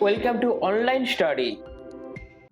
Welcome to online study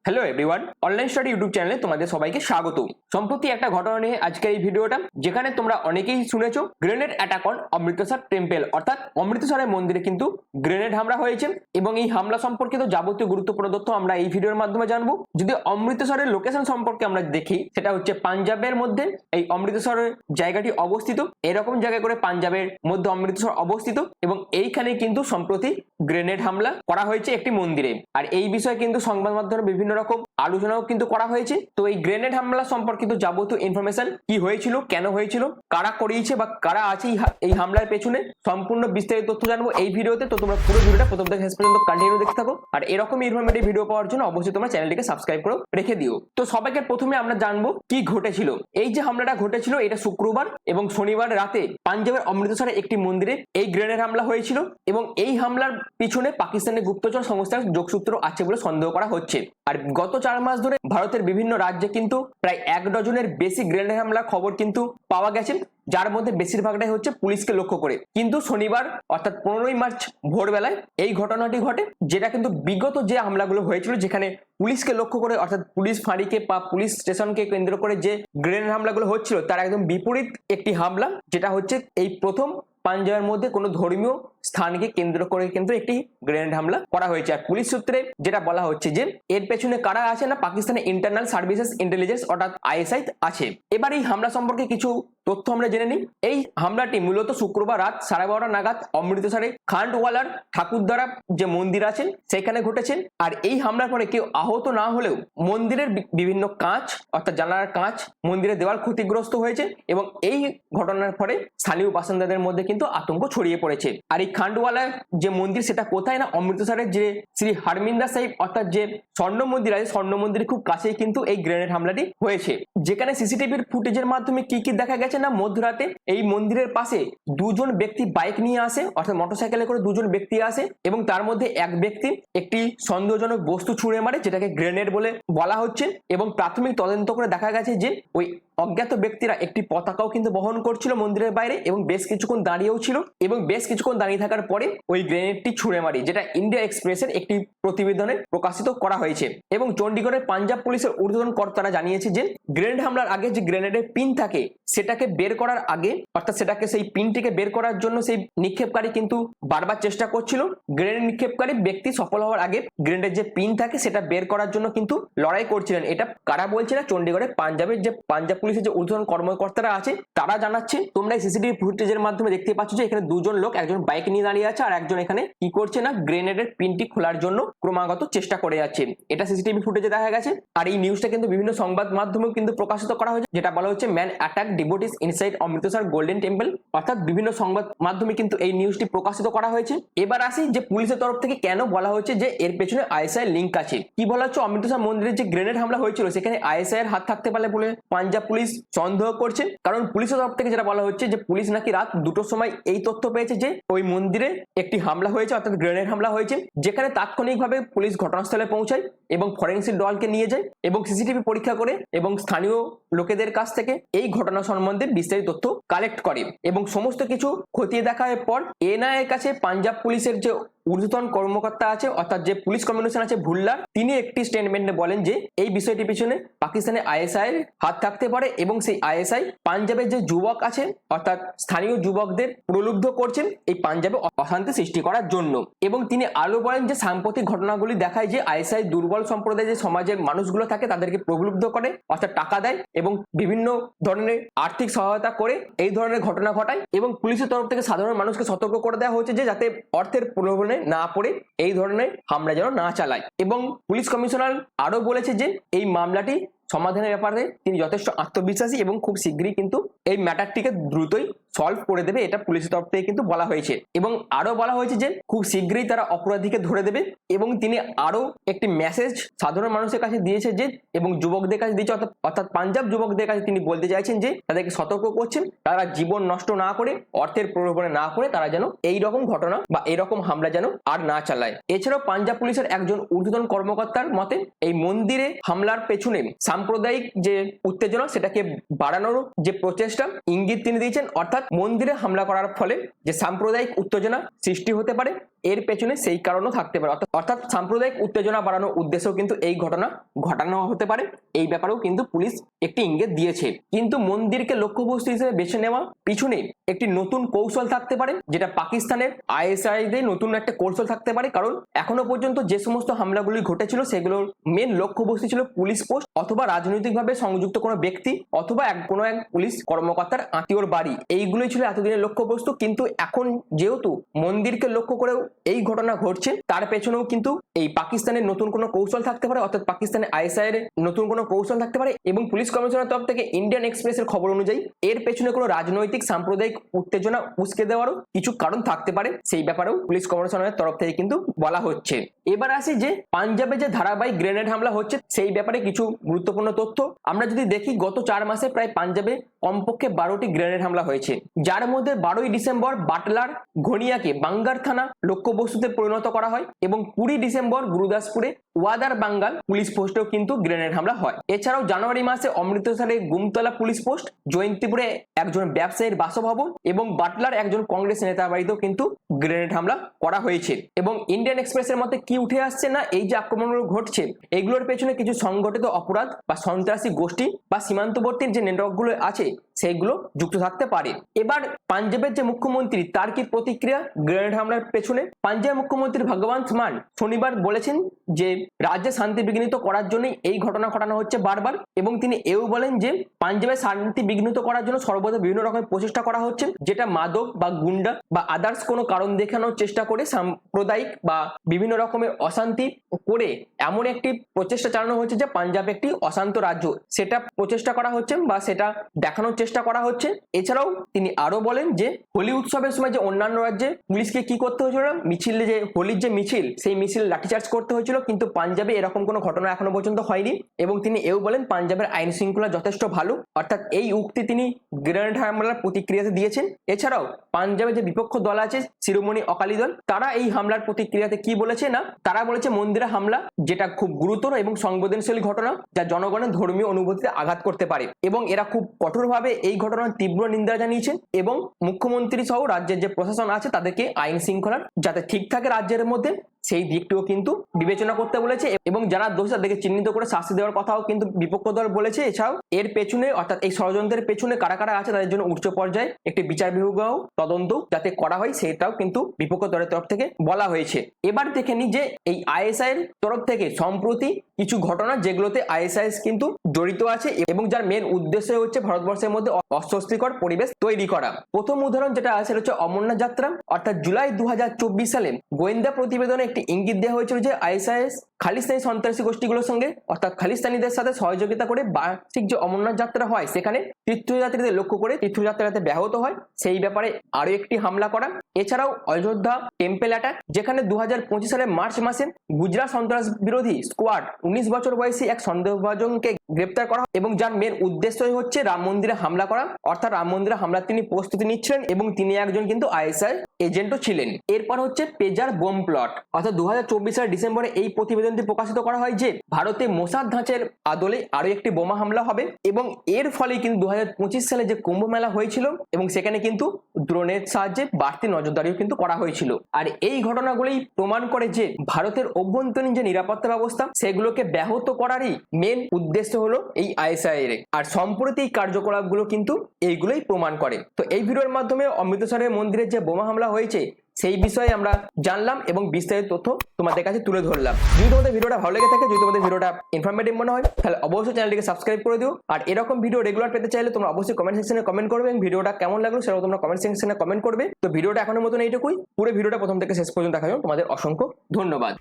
hello everyone online study YouTube চ্যানেলে তোমাদের সবাইকে স্বাগত সম্প্রতি একটা ঘটনা নিয়ে আজকের এই ভিডিওটা, যেখানে তোমরা অনেকেই শুনেছো grenade attack on Amritsar temple অর্থাৎ অমৃতসরের মন্দিরে কিন্তু গ্রেনেড হামলা হয়েছে এবং এই হামলা সম্পর্কিত যাবতীয় গুরুত্বপূর্ণ তথ্য আমরা এই ভিডিওর মাধ্যমে জানব। যদি অমৃতসরের লোকেশন সম্পর্কে আমরা দেখি, সেটা হচ্ছে পাঞ্জাবের মধ্যে। এই অমৃতসরের জায়গাটি অবস্থিত, এরকম জায়গায় করে পাঞ্জাবের মধ্যে অমৃতসর অবস্থিত এবং এইখানে কিন্তু সম্প্রতি গ্রেনেড হামলা করা হয়েছে একটি মন্দিরে। আর এই বিষয়ে কিন্তু সংবাদ মাধ্যমে বিভিন্ন রকম আলোচনাও কিন্তু করা হয়েছে। তো এই গ্রেনেড হামলা সম্পর্কিত যাবতীয় ইনফরমেশন কি হয়েছিল, কেন হয়েছিল, কারা করিয়েছে বা কারা আছে এই হামলার পেছনে, সম্পূর্ণ বিস্তারিত তথ্য জানব এই ভিডিওতে। তো তোমরা পুরো ভিডিওটা প্রথম থেকে শেষ পর্যন্ত কন্টিনিউ দেখতে থাকো। আর এরকম ইনফরমেটিভ ভিডিও পাওয়ার জন্য অবশ্যই তোমরা চ্যানেলটিকে সাবস্ক্রাইব করে রেখে দিও। তো সবাইকে প্রথমে আমরা জানব কি ঘটেছিল। এই যে হামলাটা ঘটেছিল, এটা শুক্রবার এবং শনিবার রাতে পাঞ্জাবের অমৃতসরে একটি মন্দিরে এই গ্রেনেড হামলা হয়েছিল এবং এই হামলার পিছনে পাকিস্তানের গুপ্তচর সংস্থার যোগসূত্র আছে বলে সন্দেহ করা হচ্ছে। আর গত চার মাস ধরে ভারতের বিভিন্ন রাজ্যে কিন্তু প্রায় এক ডজনের বেশি গ্রেনেড হামলার খবর কিন্তু পাওয়া গেছে, যার মধ্যে বেশিরভাগটাই হচ্ছে পুলিশকে লক্ষ্য করে। কিন্তু শনিবার, অর্থাৎ পনেরোই মার্চ ভোরবেলায় এই ঘটনাটি ঘটে, যেটা কিন্তু বিগত যে হামলাগুলো হয়েছিল, যেখানে পুলিশকে লক্ষ্য করে, অর্থাৎ পুলিশ ফাঁড়িকে বা পুলিশ স্টেশনকে কেন্দ্র করে যে গ্রেনেড হামলাগুলো হচ্ছিল, তার একদম বিপরীত একটি হামলা, যেটা হচ্ছে এই প্রথম পাঞ্জাবের মধ্যে কোনো ধর্মীয় স্থানকে কেন্দ্র করে কিন্তু একটি গ্রেনেড হামলা করা হয়েছে। আর পুলিশ সূত্রে যেটা বলা হচ্ছে যে, এর পেছনে কারা আছে না, পাকিস্তানের ইন্টারনাল সার্ভিসেস ইন্টেলিজেন্স অর্থাৎ আইএসআই আছে। এবার এই হামলা সম্পর্কে কিছু তথ্য আমরা জেনে নিই। এই হামলাটি মূলত শুক্রবার রাত সাড়ে বারোটা নাগাদ অমৃতসরে খান্ডওয়ালার ঠাকুরদ্বারা যে মন্দির আছেন সেখানে ঘটেছেন আর এই হামলার পরে কেউ আহত না হলেও মন্দিরের বিভিন্ন কাঁচ, অর্থাৎ জানালার কাঁচ মন্দিরের দেওয়াল ক্ষতিগ্রস্ত হয়েছে এবং এই ঘটনার পরে স্থানীয় বাসিন্দাদের মধ্যে কিন্তু আতঙ্ক ছড়িয়ে পড়েছে। আর এই খান্ডওয়ালার যে মন্দির, সেটা কোথায় না? অমৃতসরের যে শ্রী হারমিন্দা সাহিব, অর্থাৎ যে স্বর্ণ মন্দির আছে, স্বর্ণ মন্দিরের খুব কাছেই কিন্তু এই গ্রেনেড হামলাটি হয়েছে। যেখানে সিসিটিভির ফুটেজের মাধ্যমে কি কি দেখা গেছে না মধ্যরাতে? এই মন্দিরের পাশে দুজন ব্যক্তি বাইক নিয়ে আসে, অর্থাৎ মোটরসাইকেলে করে দুজন ব্যক্তি আসে এবং তার মধ্যে এক ব্যক্তি একটি সন্দেহজনক বস্তু ছুঁড়ে মারে, যেটাকে গ্রেনেড বলে বলা হচ্ছে এবং প্রাথমিক তদন্ত করে দেখা গেছে যে ওই অজ্ঞাত ব্যক্তিরা একটি পতাকাও কিন্তু বহন করছিল মন্দিরের বাইরে এবং বেশ কিছুক্ষণ দাঁড়িয়েও ছিল এবং বেশ কিছুক্ষণ দাঁড়িয়ে থাকার পরে ওই গ্রেনেডটি ছুঁড়ে মারি, যেটা ইন্ডিয়া এক্সপ্রেসের একটি প্রতিবেদনে প্রকাশিত করা হয়েছে। এবং চণ্ডীগড়ের পাঞ্জাব পুলিশের ঊর্ধ্বতন কর্তারা জানিয়েছে যে, গ্রেনেড হামলার আগে যে গ্রেনেডের পিন থাকে, সেটাকে বের করার আগে, অর্থাৎ সেটাকে সেই পিনটিকে বের করার জন্য সেই নিক্ষেপকারী কিন্তু বারবার চেষ্টা করছিল। গ্রেনেড নিক্ষেপকারী ব্যক্তি সফল হওয়ার আগে গ্রেনেডের যে পিন থাকে, সেটা বের করার জন্য কিন্তু লড়াই করছিলেন। এটা কারা বলছে না? চণ্ডীগড়ের পাঞ্জাবের যে পাঞ্জাব পুলিশের যে ঊর্ধ্বতন কর্মকর্তারা আছে তারা জানাচ্ছে তোমরা সিসিটিভি ফুটেজের মাধ্যমে দেখতে পাচ্ছ যে এখানে দুজন লোক একজন বাইক নিয়ে দাঁড়িয়ে আছে আর একজন এখানে কি করছে না, গ্রেনেডের পিনটি খোলার জন্য ক্রমাগত চেষ্টা করে যাচ্ছে এটা সিসিটিভি ফুটেজে দেখা গেছে আর এই নিউজটা কিন্তু বিভিন্ন সংবাদ মাধ্যমেও কিন্তু প্রকাশিত করা হয়েছে, যেটা বলা হচ্ছে man attack devotees inside Amritsar Golden Temple অর্থাৎ বিভিন্ন সংবাদ মাধ্যমে কিন্তু এই নিউজটি প্রকাশিত করা হয়েছে। এবার আসি যে পুলিশের তরফ থেকে কেন বলা হচ্ছে যে এর পেছনে আইএসআই লিঙ্ক আছে? কি বলা হচ্ছে? অমৃতসর মন্দিরের যে গ্রেনেড হামলা হয়েছিল, সেখানে আইএসআই এর হাত থাকতে পারে বলে? পাঞ্জাব পুলিশ সন্দেহ করছে। কারণ পুলিশের তরফ থেকে যেটা বলা হচ্ছে যে, পুলিশ নাকি রাত দুটোর সময় এই তথ্য পেয়েছে যে, ওই মন্দিরে একটি হামলা হয়েছে, অর্থাৎ গ্রেনেড হামলা হয়েছে, যেখানে তাৎক্ষণিকভাবে পুলিশ ঘটনাস্থলে পৌঁছায়। এবং ফরেন্সিক দলকে নিয়ে যায় এবং সিসিটিভি পরীক্ষা করে এবং স্থানীয় লোকেদের কাছ থেকে এই ঘটনা সম্বন্ধে বিস্তারিত তথ্য কালেক্ট করে এবং সমস্ত কিছু খতিয়ে দেখার পর এনআই এর কাছে পাঞ্জাব পুলিশের যে ঊর্ধ্বতন কর্মকর্তা আছে, অর্থাৎ যে পুলিশ কমিশন আছে ভুল্লার, তিনি একটি স্টেটমেন্টে বলেন যে এই বিষয়টি পিছনে পাকিস্তানের আইএসআই হাত থাকতে পারে এবং সেই আইএসআই পাঞ্জাবের যে যুবক আছে, অর্থাৎ স্থানীয় যুবকদের প্রলুব্ধ করছেন এই পাঞ্জাবে অশান্তি সৃষ্টি করার জন্য। এবং তিনি আরও বলেন যে সাম্প্রতিক ঘটনাগুলি দেখায় যে আইএসআই দুর্বল সম্প্রদায় যে সমাজের মানুষগুলো থাকে তাদেরকে প্রলুব্ধ করে, অর্থাৎ টাকা দেয় এবং বিভিন্ন ধরনের আর্থিক সহায়তা করে এই ধরনের ঘটনা ঘটায় এবং পুলিশের তরফ থেকে সাধারণ মানুষকে সতর্ক করে দেওয়া হয়েছে যে যাতে অর্থের প্রলোভনে না পড়ে এই ধরনের হামলা যেন না চালায়। এবং পুলিশ কমিশনার আরও বলেছে যে এই মামলাটি সমাধানের ব্যাপারে তিনি যথেষ্ট আত্মবিশ্বাসী এবং খুব শীঘ্রই কিন্তু এই ম্যাটারটিকে দ্রুতই সলভ করে দেবে, এটা পুলিশের তরফ থেকে কিন্তু বলা হয়েছে। এবং আরও বলা হয়েছে যে, খুব শীঘ্রই তারা অপরাধীকে ধরে দেবে এবং তিনি আরও একটি মেসেজ সাধারণ মানুষের কাছে দিয়েছে যে, এবং যুবকদের কাছে দিয়েছে, অর্থাৎ অর্থাৎ পাঞ্জাব যুবকদের কাছে তিনি বলতে চাইছেন যে, তাদেরকে সতর্ক করছেন, তারা জীবন নষ্ট না করে, অর্থের প্রলোভনে না করে তারা যেন এই রকম ঘটনা বা এরকম হামলা যেন আর না চালায়। এছাড়াও পাঞ্জাব পুলিশের একজন ঊর্ধ্বতন কর্মকর্তার মতে, এই মন্দিরে হামলার পেছনে সাম্প্রদায়িক যে উত্তেজনা, সেটাকে বাড়ানোর যে প্রচেষ্টা, ইঙ্গিত তিনি দিয়েছেন, অর্থাৎ অর্থাৎ মন্দিরে হামলা করার ফলে যে সাম্প্রদায়িক উত্তেজনা সৃষ্টি হতে পারে, এর পেছনে সেই কারণও থাকতে পারে। অর্থাৎ- সাম্প্রদায়িক উত্তেজনা বাড়ানোর উদ্দেশ্যেও কিন্তু এই ঘটনা ঘটানো হতে পারে। এই ব্যাপারেও কিন্তু পুলিশ একটি ইঙ্গিত দিয়েছে। কিন্তু মন্দিরকে লক্ষ্যবস্তু হিসেবে বেছে নেওয়া পিছনে একটি নতুন কৌশল থাকতে পারে, যেটা পাকিস্তানের আইএসআই দের নতুন একটা কৌশল থাকতে পারে। কারণ এখনও পর্যন্ত যে সমস্ত হামলাগুলি ঘটেছিল, সেগুলোর মেন লক্ষ্যবস্তু ছিল পুলিশ পোস্ট অথবা রাজনৈতিকভাবে সংযুক্ত কোনো ব্যক্তি অথবা এক, কোনো এক পুলিশ কর্মকর্তার আত্মীয়র বাড়ি। এইগুলোই ছিল এতদিনের লক্ষ্যবস্তু। কিন্তু এখন যেহেতু মন্দিরকে লক্ষ্য করেও এই ঘটনা ঘটছে, তার পেছনেও কিন্তু এই পাকিস্তানের নতুন কোনো কৌশল থাকতে পারে, অর্থাৎ পাকিস্তানের আইএসআই এর নতুন কোনো কৌশল থাকতে পারে এবং পুলিশ কমিশনের তরফ থেকে ইন্ডিয়ান এক্সপ্রেসের খবর অনুযায়ী এর পেছনে কোনো রাজনৈতিক, সাম্প্রদায়িক উত্তেজনা উস্কে দেওয়ারও কিছু কারণ থাকতে পারে। সেই ব্যাপারেও পুলিশ কমিশনারের তরফ থেকে কিন্তু বলা হচ্ছে। এবার আসি যে পাঞ্জাবে যে ধারাবাহিক গ্রেনেড হামলা হচ্ছে, সেই ব্যাপারে কিছু গুরুত্বপূর্ণ তথ্য। আমরা যদি দেখি, গত চার মাসে প্রায় পাঞ্জাবে কমপক্ষে বারোটি গ্রেনেড হামলা হয়েছে। যার মধ্যে বারোই ডিসেম্বর বাটলার ঘনিয়াকে বাঙ্গার থানা লক্ষ্যবস্তুতে পরিণত করা হয় এবং কুড়ি ডিসেম্বর গুরুদাসপুরে ওয়াদার বাঙ্গাল পুলিশ পোস্টেও কিন্তু গ্রেনেড হামলা হয়। এছাড়াও জানুয়ারি মাসে অমৃতসরে গুমতলা পুলিশ পোস্ট, জয়ন্তীপুরে একজন ব্যবসায়ীর বাসভবন এবং বাটলার একজন কংগ্রেস নেতার বাড়িতেও কিন্তু গ্রেনেড হামলা করা হয়েছে। এবং ইন্ডিয়ান এক্সপ্রেসের মতে কি উঠে আসছে না, এই যে আক্রমণগুলো ঘটছে, এগুলোর পেছনে কিছু সংগঠিত অপরাধ বা সন্ত্রাসী গোষ্ঠী বা সীমান্তবর্তী যে নেটওয়ার্কগুলো আছে সেইগুলো যুক্ত থাকতে পারে। এবার পাঞ্জাবের যে মুখ্যমন্ত্রী, তার কি প্রতিক্রিয়া গ্রেনেড হামলার পেছনে? পাঞ্জাবের মুখ্যমন্ত্রী ভগবন্ত মান শনিবার বলেছেন যে, রাজ্যে শান্তি বিঘ্নিত করার জন্যই এই ঘটনা ঘটানো হচ্ছে বারবার এবং তিনি এও বলেন যে, পাঞ্জাবে শান্তি বিঘ্নিত করার জন্য সর্বদা বিভিন্ন রকমের প্রচেষ্টা করা হচ্ছে, যেটা মাদক বা গুন্ডা বা আদার্স কোনো কারণ দেখানোর চেষ্টা করে সাম্প্রদায়িক বা বিভিন্ন রকমের অশান্তি করে এমন একটি প্রচেষ্টা চালানো হচ্ছে যে, পাঞ্জাব একটি অশান্ত রাজ্য। সেটা প্রচেষ্টা করা হচ্ছে বা সেটা দেখানোর চেষ্টা করা হচ্ছে। এছাড়াও তিনি আরও বলেন যে, হোলি উৎসবের সময় যে অন্যান্য রাজ্যে পুলিশকে কি করতে হয়েছিল? মিছিলে যে, হোলির যে মিছিল, সেই মিছিল লাঠিচার্জ করতে হয়েছিল, কিন্তু পাঞ্জাবে এরকম কোনো ঘটনা এখনও পর্যন্ত হয়নি এবং তিনি এও বলেন পাঞ্জাবের আইন শৃঙ্খলা যথেষ্ট ভালো। অর্থাৎ এই উক্তি তিনি গ্রেনেড হামলার প্রতিক্রিয়াতে দিয়েছেন। এছাড়াও পাঞ্জাবে যে বিপক্ষ দল আছে, শিরোমণি অকালি দল, তারা এই হামলার প্রতিক্রিয়াতে কি বলেছে না? তারা বলেছে মন্দিরে হামলা, যেটা খুব গুরুতর এবং সংবেদনশীল ঘটনা, যা জনগণের ধর্মীয় অনুভূতিতে আঘাত করতে পারে। এবং এরা খুব কঠোরভাবে এই ঘটনার তীব্র নিন্দা জানিয়েছেন এবং মুখ্যমন্ত্রী সহ রাজ্যের যে প্রশাসন আছে তাদেরকে আইন শৃঙ্খলার যাতে ঠিক থাকে রাজ্যের মধ্যে, সেই দিকটিও কিন্তু বিবেচনা করতে বলেছে এবং যারা দোষী তাদেরকে চিহ্নিত করে শাস্তি দেওয়ার কথাও কিন্তু বিপক্ষ দল বলেছে। এছাড়াও এর পেছনে অর্থাৎ এই ষড়যন্ত্রের পেছনে কারা কারা আছে তাদের জন্য উচ্চ পর্যায়ে একটি বিচার বিভাগ তদন্ত যাতে করা হয় সেটাও কিন্তু বিপক্ষ দলের তরফ থেকে বলা হয়েছে। এবার দেখে নি যে এই আইএসআই এর তরফ থেকে সম্প্রতি কিছু ঘটনা যেগুলোতে আইএসআইএস কিন্তু জড়িত আছে এবং যার মেন উদ্দেশ্য হচ্ছে ভারতবর্ষের মধ্যে অস্বস্তিকর পরিবেশ তৈরি করা। প্রথম উদাহরণ যেটা আছে হচ্ছে অমরনাথ যাত্রা। অর্থাৎ জুলাই দু হাজার চব্বিশ সালে গোয়েন্দা প্রতিবেদনে একটি ইঙ্গিত দেওয়া হয়েছিল যে আইএসআইএস খালিস্তানি সন্ত্রাসী গোষ্ঠীগুলোর সঙ্গে, অর্থাৎ খালিস্তানিদের সাথে সহযোগিতা করে বার্ষিক যে অমরনাথ যাত্রা হয়, সেখানে তীর্থযাত্রীদের লক্ষ্য করে তীর্থযাত্রা যাতে ব্যাহত হয়। সেই ব্যাপারে আরও একটি হামলা করা। এছাড়াও অযোধ্যা টেম্পেল অ্যাটাক যেখানে দুহাজার পঁচিশ সালের মার্চ মাসে গুজরাট সন্ত্রাস বিরোধী স্কোয়াড উনিশ বছর বয়সী এক সন্দেহভাজনকে গ্রেপ্তার করা এবং যার মেন উদ্দেশ্যই হচ্ছে রাম মন্দিরে হামলা করা। অর্থাৎ রাম মন্দিরে হামলার তিনি প্রস্তুতি নিচ্ছিলেন এবং তিনি একজন কিন্তু আইএসআই এজেন্টও ছিলেন। এরপর হচ্ছে পেজার বোম প্লট অর্থাৎ দু হাজার চব্বিশ সালের ডিসেম্বরে এই প্রতিবেদনটি প্রকাশিত করা হয় যে, ভারতে মোসাদ ধাঁচের আদলে আরও একটি বোমা হামলা হবে এবং এর ফলে কিন্তু দুহাজার পঁচিশ সালে যে কুম্ভ মেলা হয়েছিল এবং সেখানে কিন্তু ড্রোনের সাহায্যে বাড়তি নজরদারিও কিন্তু করা হয়েছিল। আর এই ঘটনাগুলোই প্রমাণ করে যে, ভারতের অভ্যন্তরীণ যে নিরাপত্তা ব্যবস্থা, সেগুলোকে ব্যাহত করারই মেন উদ্দেশ্য হলো এই আইএসআই এর আর সম্প্রতি এই কার্যকলাপগুলো কিন্তু এইগুলোই প্রমাণ করে। তো এই ভিডিওর মাধ্যমে অমৃতসরের মন্দিরের যে বোমা হামলা হয়েছে সেই বিষয়ে আমরা জানলাম এবং বিস্তারিত তথ্য তোমাদের কাছে তুলে ধরলাম। যদি তোমাদের ভিডিওটা ভালো লেগে থাকে, যদি তোমাদের ভিডিওটা ইনফরমেটিভ মনে হয়, তাহলে অবশ্যই চ্যানেলটিকে সাবস্ক্রাইব করে দিও। আর এরকম ভিডিও রেগুলার পেতে চাইলে তোমরা অবশ্যই কমেন্ট সেকশনে কমেন্ট করবে এবং ভিডিওটা কেমন লাগল সেটাও তোমরা কমেন্ট সেকশনে কমেন্ট করবে। তো ভিডিওটা এখনও মতন এইটুকুই। পুরো ভিডিওটা প্রথম থেকে শেষ পর্যন্ত দেখা তোমাদের অসংখ্য ধন্যবাদ।